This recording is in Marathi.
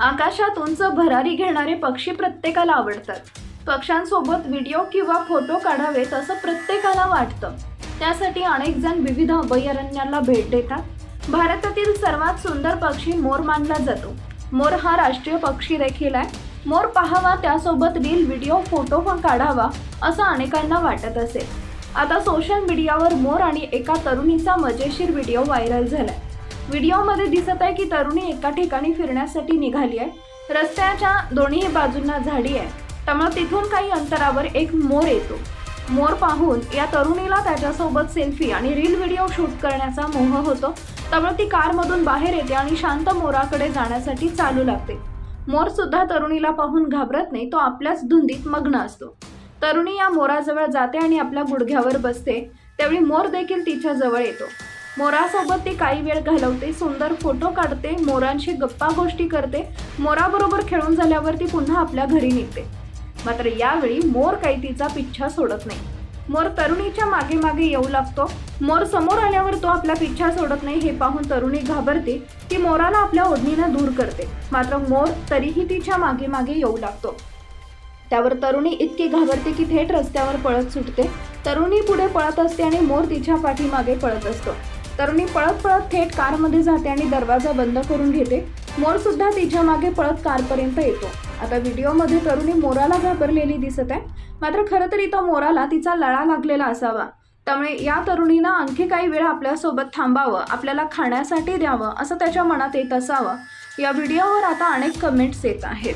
आकाशात उंच भरारी घेणारे पक्षी प्रत्येकाला आवडतात. पक्ष्यांसोबत व्हिडिओ किंवा फोटो काढावेत असं प्रत्येकाला वाटतं. त्यासाठी अनेक जण विविध अभयारण्यांना भेट देतात. भारतातील सर्वात सुंदर पक्षी मोर मानला जातो. मोर हा राष्ट्रीय पक्षी देखील आहे. मोर पाहावा त्यासोबत रील व्हिडिओ फोटो पण काढावा असं अनेकांना वाटत असेल आता सोशल मीडियावर मोर आणि एका तरुणीचा मजेशीर व्हिडिओ व्हायरल झालाय. व्हिडिओमध्ये दिसत आहे की तरुणी एका ठिकाणी फिरण्यासाठी निघाली आहे. रस्त्याच्या दोन्ही बाजूंना झाडी आहे. त्यामुळे तिथून काही अंतरावर एक मोर येतो. मोर पाहून या तरुणीला त्याच्यासोबत सेल्फी आणि रील व्हिडिओ शूट करण्याचा मोह होतो. त्यामुळे ती कारमधून बाहेर येते आणि शांत मोराकडे जाण्यासाठी चालू लागते. मोर सुद्धा तरुणीला पाहून घाबरत नाही तो आपल्याच धुंदीत मग्न असतो. तरुणी या मोराजवळ जाते आणि आपल्या गुडघ्यावर बसते. त्यावेळी मोर देखील तिच्या जवळ येतो. मोरासोबत ती काही वेळ घालवते सुंदर फोटो काढते मोरांशी गप्पा गोष्टी करते. मोराबरोबर खेळून झाल्यावर ती पुन्हा आपल्या घरी निघते. मात्र यावेळी मोर काही तिचा पिच्छा सोडत नाही. मोर तरुणीच्या मागे मागे येऊ लागतो. मोर समोर आल्यावर तो आपला पिच्छा सोडत नाही हे पाहून तरुणी घाबरते. ती मोराला आपल्या ओढणीनं दूर करते. मात्र मोर तरीही तिच्यामागे मागे येऊ लागतो. त्यावर तरुणी इतकी घाबरते की थेट रस्त्यावर पळत सुटते. तरुणी पुढे पळत असते आणि मोर तिच्या पाठीमागे पळत असतो. तरुणी पळत पळत थेट कारमध्ये जाते आणि दरवाजा बंद करून घेते. मोर सुद्धा तिच्यामागे पळत कारपर्यंत येतो. आता व्हिडिओमध्ये तरुणी मोराला घाबरलेली दिसत आहे. मात्र खरं तरी तो मोराला तिचा लळा लागलेला असावा. त्यामुळे या तरुणीनं आणखी काही वेळ आपल्यासोबत थांबावं आपल्याला खाण्यासाठी द्यावं असं त्याच्या मनात येत असावं. या व्हिडिओवर आता अनेक कमेंट्स येत आहेत.